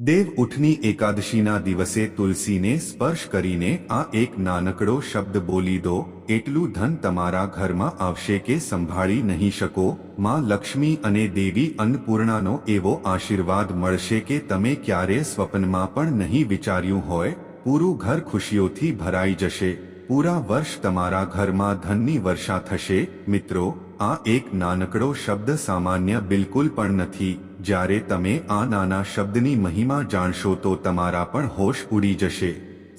દેવ ઉઠની એકાદશીના દિવસે તુલસીને સ્પર્શ કરીને આ એક નાનકડો શબ્દ બોલી દો, એટલું ધન તમારા ઘરમાં આવશે કે સંભાળી નહીં શકો, માં લક્ષ્મી અને દેવી અન્નપૂર્ણાનો એવો આશીર્વાદ મળશે કે તમે ક્યારે સ્વપ્નમાં પણ નહીં વિચાર્યું હોય, પૂરું ઘર ખુશીઓથી ભરાઈ જશે, પૂરા વર્ષ તમારા ઘરમાં ધનની વર્ષા થશે. મિત્રો, આ એક નાનકડો શબ્દ સામાન્ય બિલકુલ પણ નથી. જ્યારે તમે આ નાના શબ્દની મહિમા જાણશો તો તમારા પણ હોશ ઉડી જશે.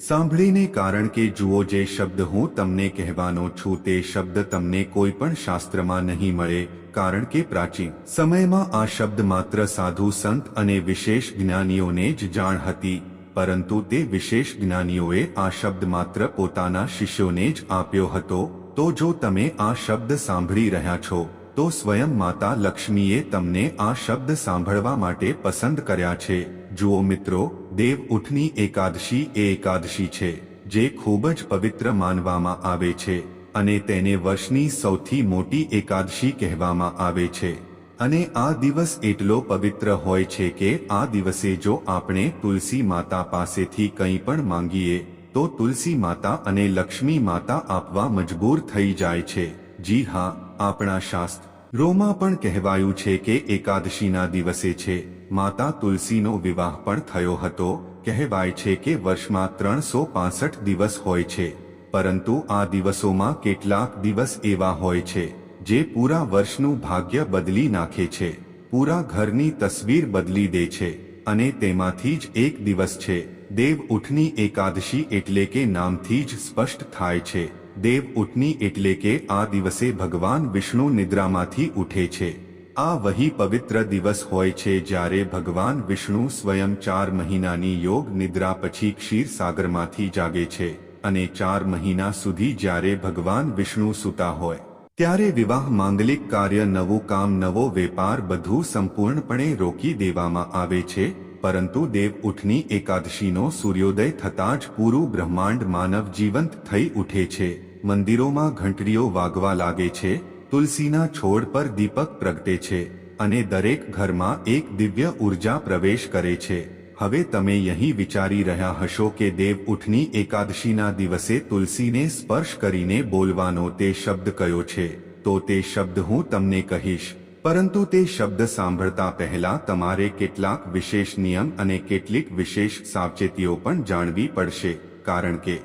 સાંભળીને કારણ કે જુઓ જે શબ્દ હું તમને કહેવાનો છું તે શબ્દ તમને કોઈ પણ શાસ્ત્રમાં નહીં મળે, કારણ કે પ્રાચીન સમયમાં આ શબ્દ માત્ર સાધુ, સંત અને વિશેષ જ્ઞાનીઓને જ જાણ હતી, પરંતુ તે વિશેષ જ્ઞાનીઓએ આ શબ્દ માત્ર પોતાના શિષ્યોને જ આપ્યો હતો. તો જો તમે આ શબ્દ સાંભળી રહ્યા છો તો સ્વયં માતા લક્ષ્મીએ તમને આ શબ્દ સાંભળવા માટે પસંદ કર્યા છે. જુઓ મિત્રો, દેવ ઉઠની એકાદશી એ એકાદશી છે, જે ખૂબ જ પવિત્ર માનવામાં આવે છે અને તેને વર્ષની સૌથી મોટી એકાદશી કહેવામાં આવે છે. અને આ દિવસ એટલો પવિત્ર હોય છે કે આ દિવસે જો આપણે તુલસી માતા પાસેથી કંઈ પણ માંગીએ, તો તુલસી માતા અને લક્ષ્મી માતા આપવા મજબૂર થઈ જાય છે. જી હા આપણા શાસ્ત્રોમાં પણ કહેવાયું છે કે એકાદશીના દિવસે છે. માતા તુલસીનો વિવાહ પણ થયો હતો. કહેવાય છે કે વર્ષમાં ત્રણસો પાસઠ દિવસ હોય છે. પરંતુ આ દિવસોમાં કેટલાક દિવસ એવા હોય છે, જે પૂરા વર્ષનું ભાગ્ય બદલી નાખે છે. પૂરા ઘરની તસવીર બદલી દે છે. અને તેમાંથી જ એક દિવસ છે. દેવ ઉઠની એકાદશી એટલે કે નામથી જ સ્પષ્ટ થાય છે. દેવ ઉઠની એટલે કે આ દિવસે ભગવાન વિષ્ણુ નિદ્રામાંથી ઉઠે છે. આ વહી પવિત્ર દિવસ હોય છે જ્યારે ભગવાન વિષ્ણુ સ્વયં ચાર મહિનાની યોગ નિદ્રા પછી ક્ષીર સાગરમાંથી જાગે છે અને ચાર મહિના સુધી જ્યારે ભગવાન વિષ્ણુ સૂતા હોય. ત્યારે વિવાહ માંગલિક કાર્ય નવું કામ નવો વેપાર બધું સંપૂર્ણપણે રોકી દેવામાં આવે છે પરંતુ દેવ ઉઠની એકાદશીનો સૂર્યોદય થતાં જ પૂરું બ્રહ્માંડ માનવ જીવંત થઈ ઉઠે છે. મંદિરોમાં ઘંટડીઓ વાગવા લાગે છે. તુલસીના છોડ પર દીપક પ્રગટે છે અને દરેક ઘરમાં એક દિવ્ય ઊર્જા પ્રવેશ કરે છે. હવે તમે અહીં વિચારી રહ્યા હશો કે દેવ ઉઠની એકાદશીના દિવસે તુલસીને સ્પર્શ કરીને બોલવાનો તે શબ્દ કયો છે? તો તે શબ્દ હું તમને કહીશ. પરંતુ તે શબ્દ સાંભળતા પહેલા તમારે કેટલાક વિશેષ નિયમ અને કેટલીક વિશેષ સાવચેતીઓ પણ જાણવી પડશે, કારણ કે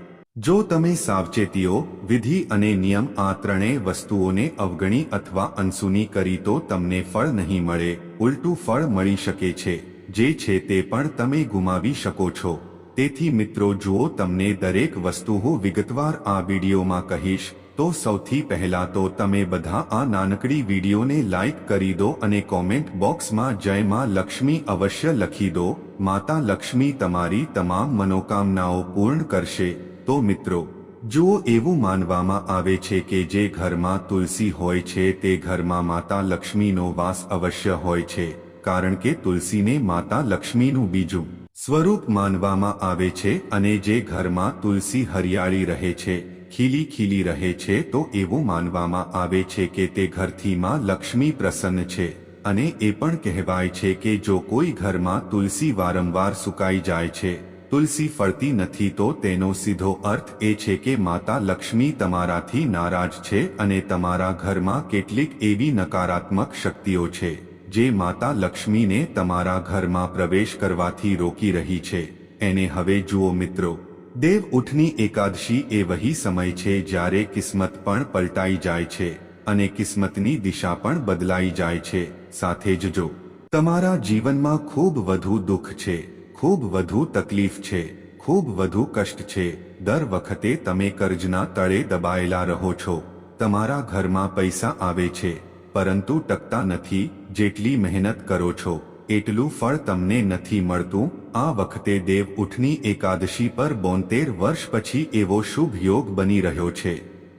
જો તમે સાવચેતીઓ, વિધિ અને નિયમ આ ત્રણેય વસ્તુઓને અવગણી અથવા અનસુની કરી તો તમને ફળ નહીં મળે, ઉલટું ફળ મળી શકે છે, જે છે તે પણ તમે ગુમાવી શકો છો. તેથી મિત્રો, જો તમને દરેક વસ્તુ હું વિગતવાર આ વિડીયોમાં કહીશ, તો સૌથી પહેલા તો તમે બધા આ નાનકડી વિડીયોને લાઈક કરી દો અને કોમેન્ટ બોક્સમાં જય માં લક્ષ્મી અવશ્ય લખી દો. માતા લક્ષ્મી તમારી તમામ મનોકામનાઓ પૂર્ણ કરશે. તો મિત્રો, જો એવું માનવામાં આવે છે કે જે ઘરમાં તુલસી હોય છે, તે ઘરમાં માતા લક્ષ્મીનો વાસ અવશ્ય હોય છે, કારણ કે તુલસીને માતા લક્ષ્મીનું બીજું સ્વરૂપ માનવામાં આવે છે અને જે ઘરમાં તુલસી હરિયાળી રહે છે, ખીલી ખીલી રહે છે, તો એવું માનવામાં આવે છે કે તે ઘરથી માં લક્ષ્મી પ્રસન્ન છે. અને એ પણ કહેવાય છે કે જો કોઈ ઘરમાં તુલસી વારંવાર સુકાઈ જાય છે, તુલસી ફળતી નથી તો તેનો સીધો અર્થ એ છે કે માતા લક્ષ્મી તમારાથી નારાજ છે અને તમારા ઘરમાં કેટલીક એવી નકારાત્મક શક્તિઓ છે. જે માતા લક્ષ્મીને તમારા ઘરમાં પ્રવેશ કરવાથી રોકી રહી છે. એને હવે જુઓ મિત્રો. દેવ ઉઠની એકાદશી એ વહી સમય છે જ્યારે કિસ્મત પણ પલટાઈ જાય છે અને કિસ્મતની દિશા પણ બદલાઈ જાય છે. સાથે જ જો, તમારા જીવનમાં ખૂબ વધુ દુઃખ છે, ખૂબ વધુ તકલીફ છે, ખૂબ વધુ કષ્ટ છે. દર વખતે તમે કર્જના તળે દબાયેલા રહો છો. તમારા ઘરમાં પૈસા આવે છે. પરંતુ ટકતા નથી, જેટલી મહેનત કરો છો, એટલું ફળ તમને નથી મળતું. આ વખતે દેવ ઉઠની એકાદશી પર બોતેર વર્ષ પછી એવો શુભ યોગ બની રહ્યો છે.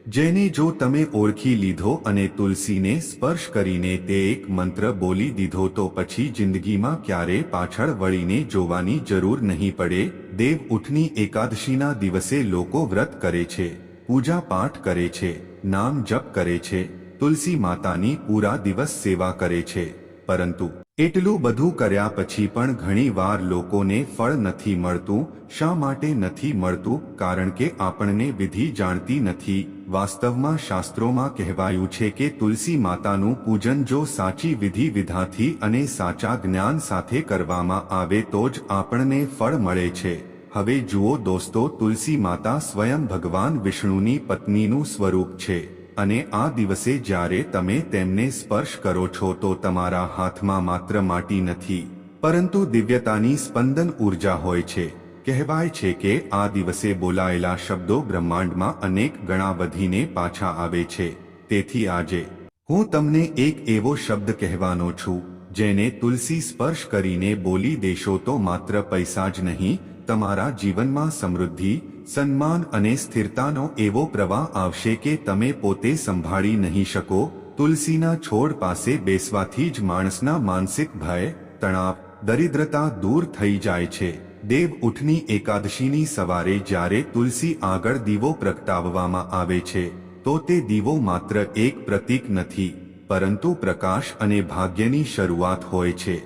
જેને જો તમે ઓળખી લીધો અને તુલસીને સ્પર્શ કરીને તે એક મંત્ર બોલી દીધો તો પછી જિંદગીમાં ક્યારે પાછળ વળીને જોવાની જરૂર નહીં પડે. દેવ ઉઠની એકાદશીના દિવસે લોકો વ્રત કરે છે પૂજા પાઠ કરે છે, નામ જપ કરે છે તુલસી માતાની પૂરા દિવસ સેવા કરે છે. પરંતુ એટલું બધું કર્યા પછી પણ ઘણીવાર લોકોને ફળ નથી મળતું, શા માટે નથી મળતું? કારણ કે આપણને વિધિ જાણતી નથી. વાસ્તવમાં શાસ્ત્રોમાં કહેવાયું છે કે તુલસી માતાનું પૂજન જો સાચી વિધિ વિધાથી અને સાચા જ્ઞાન સાથે કરવામાં આવે તો જ આપણને ફળ મળે છે. હવે જુઓ દોસ્તો, તુલસી માતા સ્વયં ભગવાન વિષ્ણુની પત્નીનું સ્વરૂપ છે. અને આ દિવસે જ્યારે તમે તેમને સ્પર્શ કરો છો તો તમારા હાથમાં માત્ર માટી નથી, પરંતુ દિવ્યતાની સ્પંદન ઊર્જા હોય છે. કહેવાય છે કે આ દિવસે બોલાયેલા શબ્દો બ્રહ્માંડમાં અનેક ગણા વધીને પાછા આવે છે. તેથી આજે, હું તમને એક એવો શબ્દ કહેવાનો છું, જેને તુલસી સ્પર્શ કરીને બોલી દેશો તો માત્ર પૈસા જ નહીં, તમારા જીવનમાં સમૃદ્ધિ સન્માન અને સ્થિરતાનો એવો પ્રવાહ આવશે કે તમે પોતે સંભાળી નહીં શકો, તુલસીના છોડ પાસે બેસવાથી જ માણસના માનસિક ભય, તણાવ, દરિદ્રતા દૂર થઈ જાય છે. દેવ ઉઠની એકાદશીની સવારે જ્યારે તુલસી આગળ દીવો પ્રગટાવવામાં આવે છે, તો તે દીવો માત્ર એક પ્રતીક નથી, પરંતુ પ્રકાશ અને ભાગ્યની શરૂઆત હોય છે.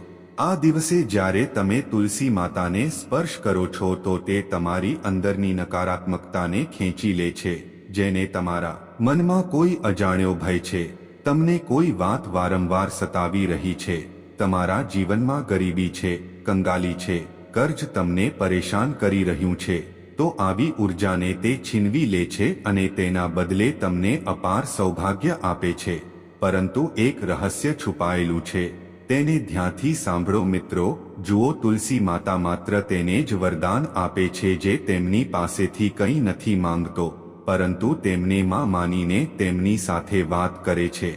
આ દિવસે જ્યારે તમે તુલસી માતાને સ્પર્શ કરો છો, તો તે તમારી અંદરની નકારાત્મકતાને ખેંચી લે છે, જેને તમારા મનમાં કોઈ અજાણ્યો ભય છે. તમને કોઈ વાત વારંવાર સતાવી રહી છે. તમારા જીવનમાં ગરીબી છે, કંગાલી છે, કર્જ તમને પરેશાન કરી રહ્યું છે. તો આવી ઉર્જાને તે છીનવી લે છે અને તેના બદલે તમને અપાર સૌભાગ્ય આપે છે. પરંતુ એક રહસ્ય છુપાયેલું છે. તેને ધ્યાનથી સાંભળો મિત્રો, જુઓ તુલસી માતા માત્ર તેને જ વરદાન આપે છે જે તેમની પાસેથી કંઈ નથી માંગતો, પરંતુ તેમને માં માનીને તેમની સાથે વાત કરે છે.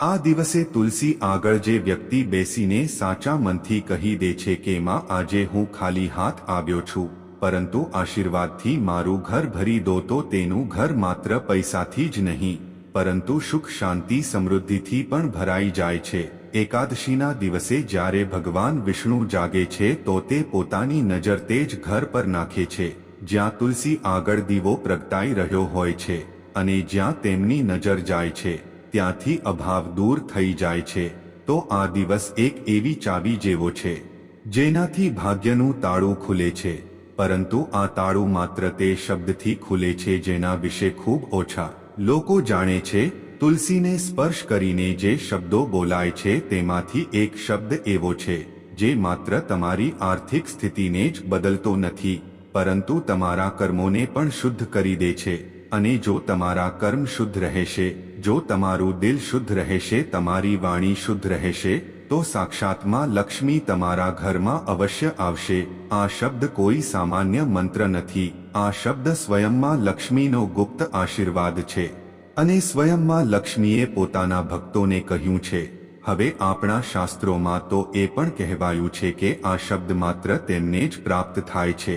આ દિવસે તુલસી આગળ જે વ્યક્તિ બેસીને સાચા મનથી કહી દે છે કે, માં, આજે હું ખાલી હાથ આવ્યો છું, પરંતુ આશીર્વાદથી મારું ઘર ભરી દો તો તેનું ઘર માત્ર પૈસાથી જ નહીં, પરંતુ સુખ, શાંતિ, સમૃદ્ધિથી પણ ભરાઈ જાય છે. એકાદશીના દિવસે જ્યારે ભગવાન વિષ્ણુ જાગે છે તો તે પોતાની નજર તે જ ઘર પર નાખે છે, જ્યાં તુલસી આગળ દીવો પ્રગટાઈ રહ્યો હોય છે અને જ્યાં તેમની નજર જાય છે, ત્યાંથી અભાવ દૂર થઈ જાય છે. તો આ દિવસ એક એવી ચાવી જેવો છે, જેનાથી ભાગ્યનું તાળું ખુલે છે, પરંતુ આ તાળું માત્ર તે શબ્દથી ખુલે છે જેના વિશે ખૂબ ઓછા લોકો જાણે છે તુલસીને સ્પર્શ કરીને જે શબ્દો બોલાય છે તેમાંથી એક શબ્દ એવો છે, જે માત્ર તમારી આર્થિક સ્થિતિને જ બદલતો નથી, પરંતુ તમારા કર્મોને પણ શુદ્ધ કરી દે છે, અને જો તમારા કર્મ શુદ્ધ રહેશે, જો તમારું દિલ શુદ્ધ રહેશે, તમારી વાણી શુદ્ધ રહેશે, તો સાક્ષાત્માં લક્ષ્મી તમારા ઘરમાં અવશ્ય આવશે. આ શબ્દ કોઈ સામાન્ય મંત્ર નથી, આ શબ્દ સ્વયંમાં લક્ષ્મીનો ગુપ્ત આશીર્વાદ છે. અને સ્વયંમાં લક્ષ્મીએ પોતાના ભક્તોને કહ્યું છે, હવે આપણા શાસ્ત્રોમાં તો એ પણ કહેવાયું છે કે આ શબ્દ માત્ર તેમને જ પ્રાપ્ત થાય છે,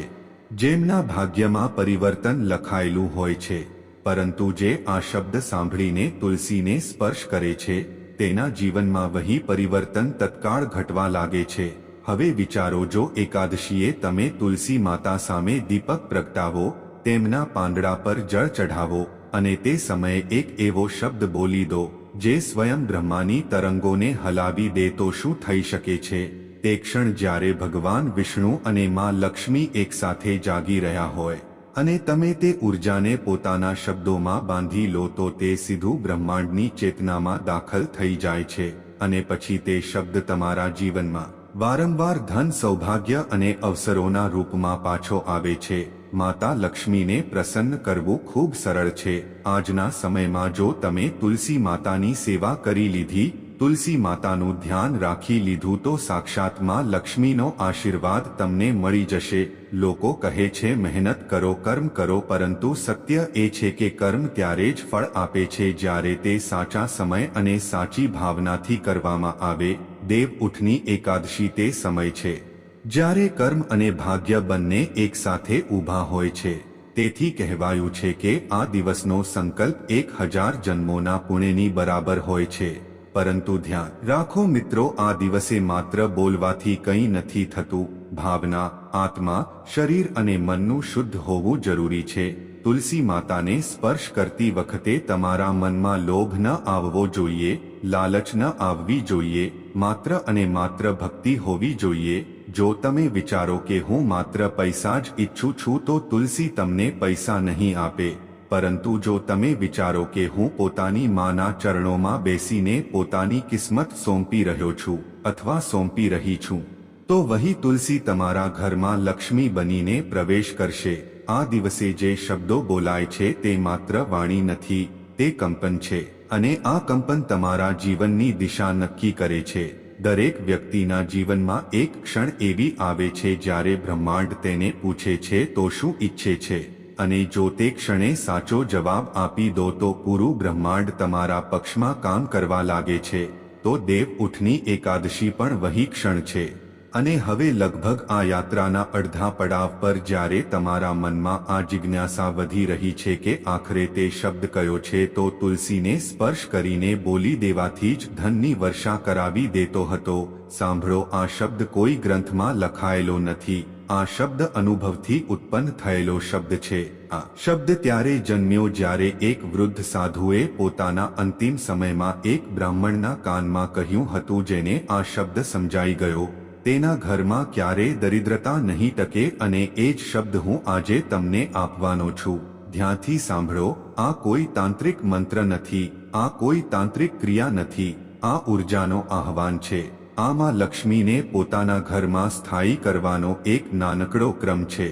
જેમના ભાગ્યમાં પરિવર્તન લખાયેલું હોય છે, પરંતુ જે આ શબ્દ સાંભળીને તુલસીને સ્પર્શ કરે છે, તેના જીવનમાં વહી પરિવર્તન તત્કાળ ઘટવા લાગે છે. હવે વિચારો જો એકાદશીએ તમે તુલસી માતા સામે દીપક પ્રગટાવો, તેમના પાંદડા પર જળ ચઢાવો અને તે સમયે એક એવો શબ્દ બોલી દો, જે સ્વયં બ્રહ્માની તરંગોને હલાવી દે તો શું થઈ શકે છે? તે ક્ષણ જ્યારે ભગવાન વિષ્ણુ અને માં લક્ષ્મી એકસાથે જાગી રહ્યા હોય અને તમે તે ઉર્જાને પોતાના શબ્દોમાં બાંધી લો તો તે સીધું બ્રહ્માંડની ચેતનામાં દાખલ થઈ જાય છે અને પછી તે શબ્દ તમારા જીવનમાં વારંવાર ધન સૌભાગ્ય અને અવસરોના રૂપમાં પાછો આવે છે. માતા લક્ષ્મીને પ્રસન્ન કરવું ખૂબ સરળ છે. આજના સમયમાં જો તમે તુલસી માતાની સેવા કરી લીધી, તુલસી માતાનું ધ્યાન રાખી લીધું તો સાક્ષાત્માં લક્ષ્મીનો આશીર્વાદ તમને મળી જશે. લોકો કહે છે, મહેનત કરો, કર્મ કરો, પરંતુ સત્ય એ છે કે કર્મ ત્યારે જ ફળ આપે છે જ્યારે તે સાચા સમય અને સાચી ભાવનાથી કરવામાં આવે. દેવ ઉઠની એકાદશી તે સમય છે. જ્યારે કર્મ અને ભાગ્ય બંને એકસાથે ઊભા હોય છે, તેથી કહેવાયું છે કે આ દિવસનો સંકલ્પ એક હજાર જન્મોના પુણ્યની બરાબર હોય છે. પરંતુ ધ્યાન રાખો મિત્રો, આ દિવસે માત્ર બોલવાથી કંઈ નથી થતું. ભાવના, આત્મા, શરીર અને મનનું શુદ્ધ હોવું જરૂરી છે. તુલસી માતાને સ્પર્શ કરતી વખતે તમારા મનમાં લોભ ન આવવો જોઈએ, લાલચ ન આવવી જોઈએ, માત્ર અને માત્ર ભક્તિ હોવી જોઈએ. જો તમે વિચારો કે હું માત્ર પૈસા જ ઈચ્છું છું તો તુલસી તમને પૈસા નહીં આપે. પરંતુ જો તમે વિચારો કે હું પોતાની માના ચરણોમાં બેસીને પોતાની કિસ્મત સોંપી રહ્યો છું અથવા સોંપી રહી છું, તો વહી તુલસી તમારા ઘરમાં લક્ષ્મી બનીને પ્રવેશ કરશે. આ દિવસે જે શબ્દો બોલાય છે તે માત્ર વાણી નથી, તે કંપન છે અને આ કંપન તમારા જીવનની દિશા નક્કી કરે છે. દરેક વ્યક્તિના જીવનમાં એક ક્ષણ એવી આવે છે જ્યારે બ્રહ્માંડ તેને પૂછે છે, તો શું ઈચ્છે છે? અને જો તે ક્ષણે સાચો જવાબ આપી દો, તો પૂરું બ્રહ્માંડ તમારા પક્ષમાં કામ કરવા લાગે છે. તો દેવ ઉઠની એકાદશી પણ વહી ક્ષણ છે. અને હવે લગભગ આ યાત્રાના અડધા પડાવ પર જ્યારે તમારા મનમાં આ જિજ્ઞાસા વધી રહી છે કે આખરે તે શબ્દ કયો છે, તો તુલસીને સ્પર્શ કરીને બોલી દેવાથી જ ધનની વર્ષા કરાવી દેતો હતો. સાંભળો, આ શબ્દ કોઈ ગ્રંથમાં લખાયેલો નથી. આ શબ્દ અનુભવથી ઉત્પન્ન થયેલો શબ્દ છે. આ શબ્દ ત્યારે જન્મ્યો જ્યારે એક વૃદ્ધ સાધુએ પોતાના અંતિમ સમયમાં એક બ્રાહ્મણના કાનમાં કહ્યું હતું જેને આ શબ્દ સમજાઈ ગયો. તેના ઘરમાં ક્યારેય દરિદ્રતા નહીં ટકે અને એ જ શબ્દ હું આજે તમને આપવાનો છું. ધ્યાનથી સાંભળો, આ કોઈ તાંત્રિક મંત્ર નથી, આ કોઈ તાંત્રિક ક્રિયા નથી, આ ઉર્જાનો આહવાન છે. આમાં લક્ષ્મીને પોતાના ઘરમાં સ્થાયી કરવાનો એક નાનકડો ક્રમ છે.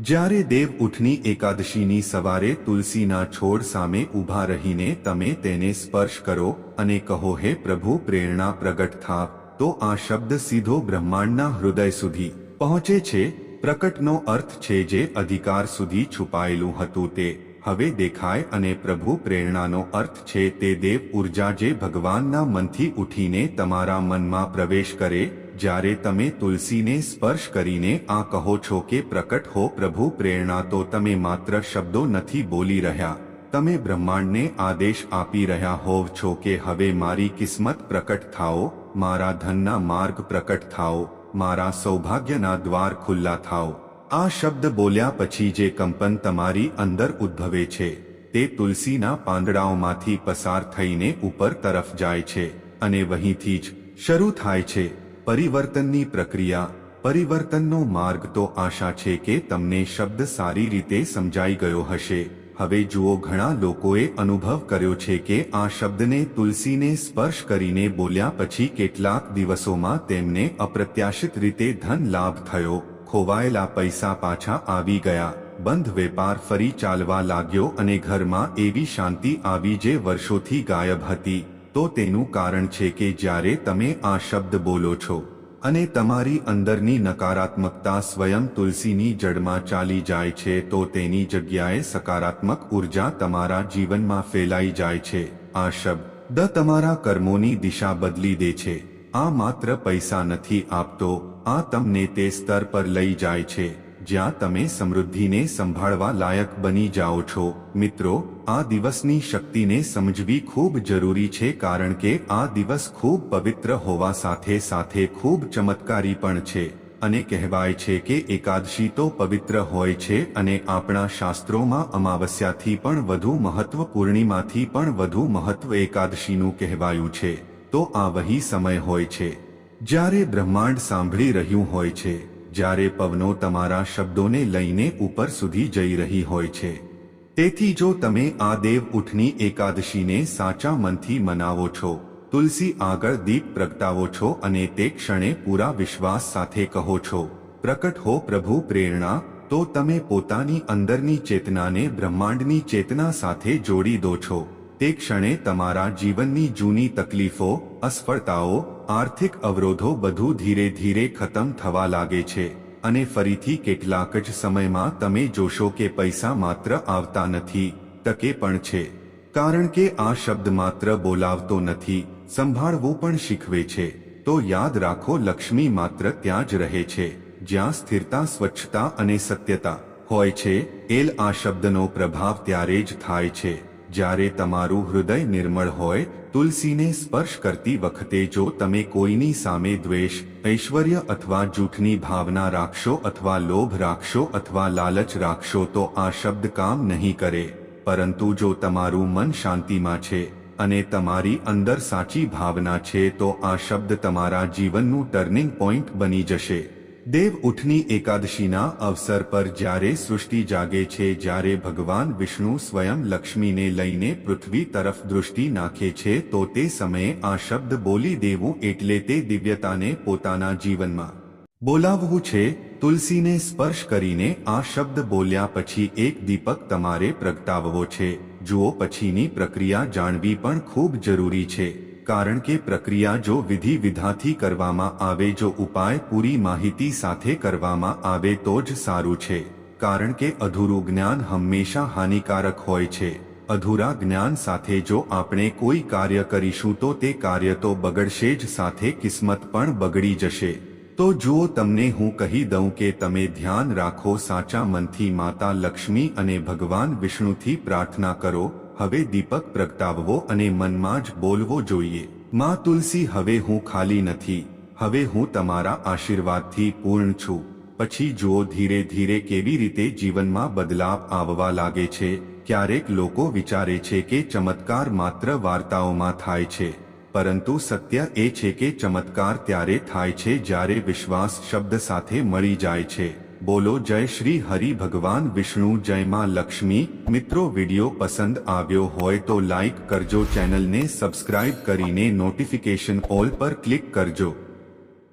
જ્યારે દેવ ઉઠની એકાદશીની સવારે તુલસીના છોડ સામે ઊભા રહીને તમે તેને સ્પર્શ કરો અને કહો, હે પ્રભુ, પ્રેરણા પ્રગટ થા તો આ શબ્દ સીધો બ્રહ્માંડના હૃદય સુધી પહોંચે છે. પ્રકટનો અર્થ છે જે અધિકાર સુધી છુપાયેલું હતું તે હવે દેખાય અને પ્રભુ પ્રેરણાનો અર્થ છે તે દેવ ઊર્જા જે ભગવાનના મનથી ઉઠીને તમારા મનમાં પ્રવેશ કરે, જ્યારે તમે તુલસીને સ્પર્શ કરીને આ કહો છો કે પ્રકટ હો પ્રભુ પ્રેરણા તો તમે માત્ર શબ્દો નથી બોલી રહ્યા. તમે બ્રહ્માંડને આદેશ આપી રહ્યા હોવ છો કે હવે મારી કિસ્મત પ્રકટ થાઓ મારા ધનના માર્ગ પ્રકટ થાઓ, મારા સૌભાગ્યના દ્વાર ખુલ્લા થાઓ. આ શબ્દ બોલ્યા પછી જે કંપન તમારી અંદર ઉદ્ભવે છે, તે તુલસીના પાંદડાઓમાંથી પસાર થઈને ઉપર તરફ જાય છે અને વહીંથી જ શરૂ થાય છે. પરિવર્તનની પ્રક્રિયા, પરિવર્તનનો માર્ગ તો આશા છે કે તમને શબ્દ સારી રીતે સમજાઈ ગયો હશે. હવે જુઓ ઘણા લોકોએ અનુભવ કર્યો છે કે આ શબ્દને તુલસીને સ્પર્શ કરીને બોલ્યા પછી કેટલાક દિવસોમાં તેમને અપ્રત્યાશિત રીતે ધન લાભ થયો. ખોવાયેલા પૈસા પાછા આવી ગયા. બંધ વેપાર ફરી ચાલવા લાગ્યો અને ઘરમાં એવી શાંતિ આવી જે વર્ષોથી ગાયબ હતી. તો તેનું કારણ છે કે જ્યારે તમે આ શબ્દ બોલો છો અને તમારી અંદરની નકારાત્મકતા સ્વયં તુલસીની જડમાં ચાલી જાય છે, તો તેની જગ્યાએ સકારાત્મક ઊર્જા તમારા જીવનમાં ફેલાઈ જાય છે. આ શબ્દ તમારા કર્મોની દિશા બદલી દે છે. આ માત્ર પૈસા નથી આપતો, આ તમને તે સ્તર પર લઈ જાય છે. જ્યાં તમે સમૃદ્ધિને સંભાળવા લાયક બની જાઓ છો. મિત્રો, આ દિવસની શક્તિને સમજવી ખૂબ જરૂરી છે કારણ કે આ દિવસ ખૂબ પવિત્ર હોવા સાથે સાથે ખૂબ ચમત્કારી પણ છે. અને કહેવાય છે કે એકાદશી તો પવિત્ર હોય છે અને આપણા શાસ્ત્રોમાં અમાવસ્યાથી પણ વધુ મહત્વ પૂર્ણિમાથી પણ વધુ મહત્વ એકાદશીનું કહેવાયું છે. તો આ વહી સમય હોય છે. જ્યારે બ્રહ્માંડ સાંભળી રહ્યું હોય છે જ્યારે પવનો તમારા શબ્દોને લઈને ઉપર સુધી જઈ રહી હોય છે. તેથી જો તમે આ દેવ ઉઠની એકાદશીને સાચા મનથી મનાવો છો, તુલસી આગળ દીપ પ્રગટાવો છો અને તે ક્ષણે પૂરા વિશ્વાસ સાથે કહો છો, પ્રકટ હો પ્રભુ પ્રેરણા, તો તમે પોતાની અંદરની ચેતનાને બ્રહ્માંડની ચેતના સાથે જોડી દો છો. તે ક્ષણે તમારા જીવનની જૂની તકલીફો, અસફળતાઓ આર્થિક અવરોધો બધું ધીરે ધીરે ખતમ થવા લાગે છે અને ફરીથી કેટલાક જ સમયમાં તમે જોશો કે પૈસા માત્ર આવતા નથી, તકે પણ છે. કારણ કે આ શબ્દ માત્ર બોલાવતો નથી, સંભાળવું પણ શીખવે છે. તો યાદ રાખો લક્ષ્મી માત્ર ત્યાં જ રહે છે, જ્યાં સ્થિરતા, સ્વચ્છતા અને સત્યતા હોય છે, એલ આ શબ્દનો પ્રભાવ ત્યારે જ થાય છે. જ્યારે તમારું હૃદય નિર્મળ હોય, તુલસીને સ્પર્શ કરતી વખતે જો તમે કોઈની સામે દ્વેષ, ઐશ્વર્ય અથવા જૂઠની ભાવના રાખશો અથવા લોભ રાખશો અથવા લાલચ રાખશો તો આ શબ્દ કામ નહીં કરે. પરંતુ જો તમારું મન શાંતિમાં છે અને તમારી અંદર સાચી ભાવના છે તો આ શબ્દ તમારા જીવનનું ટર્નિંગ પોઈન્ટ બની જશે. દેવ ઉઠની એકાદશીના અવસર પર જ્યારે સૃષ્ટિ જાગે છે, જ્યારે ભગવાન વિષ્ણુ સ્વયં લક્ષ્મીને લઈને પૃથ્વી તરફ દૃષ્ટિ નાખે છે, તો તે સમયે આ શબ્દ બોલી દેવું એટલે તે દિવ્યતાને પોતાના જીવનમાં બોલાવવું છે. તુલસીને સ્પર્શ કરીને આ શબ્દ બોલ્યા પછી એક દીપક તમારે પ્રગટાવવો છે. જુઓ, પછીની પ્રક્રિયા જાણવી પણ ખૂબ જરૂરી છે. કારણ કે પ્રક્રિયા જો વિધિ વિધાથી કરવામાં આવે, જો ઉપાય પૂરી માહિતી સાથે કરવામાં આવે તો જ સારું છે. કારણ કે અધૂરું જ્ઞાન હંમેશા હાનિકારક હોય છે. અધૂરા જ્ઞાન સાથે જો આપણે કોઈ કાર્ય કરીશું તો તે કાર્ય તો બગડશે જ, સાથે કિસ્મત પણ બગડી જશે. તો જુઓ તમને હું કહી દઉં કે તમે ધ્યાન રાખો, સાચા મનથી માતા લક્ષ્મી અને ભગવાન વિષ્ણુથી પ્રાર્થના કરો હવે દીપક પ્રગટાવવો અને મનમાં જ બોલવો જોઈએ. માં તુલસી, હવે હું ખાલી નથી. હવે હું તમારા આશીર્વાદથી પૂર્ણ છું. પછી જુઓ, ધીરે ધીરે કેવી રીતે જીવનમાં બદલાવ આવવા લાગે છે. ક્યારેક લોકો વિચારે છે કે ચમત્કાર માત્ર વાર્તાઓમાં થાય છે. પરંતુ સત્ય એ છે કે ચમત્કાર ત્યારે થાય છે જ્યારે વિશ્વાસ શબ્દ સાથે મળી જાય છે. બોલો જય શ્રી હરિ ભગવાન વિષ્ણુ, જય માં લક્ષ્મી. મિત્રો, વીડિયો પસંદ આવ્યો હોય તો લાઈક કરજો, ચેનલને સબસ્ક્રાઇબ કરીને નોટિફિકેશન ઓલ પર ક્લિક કરજો.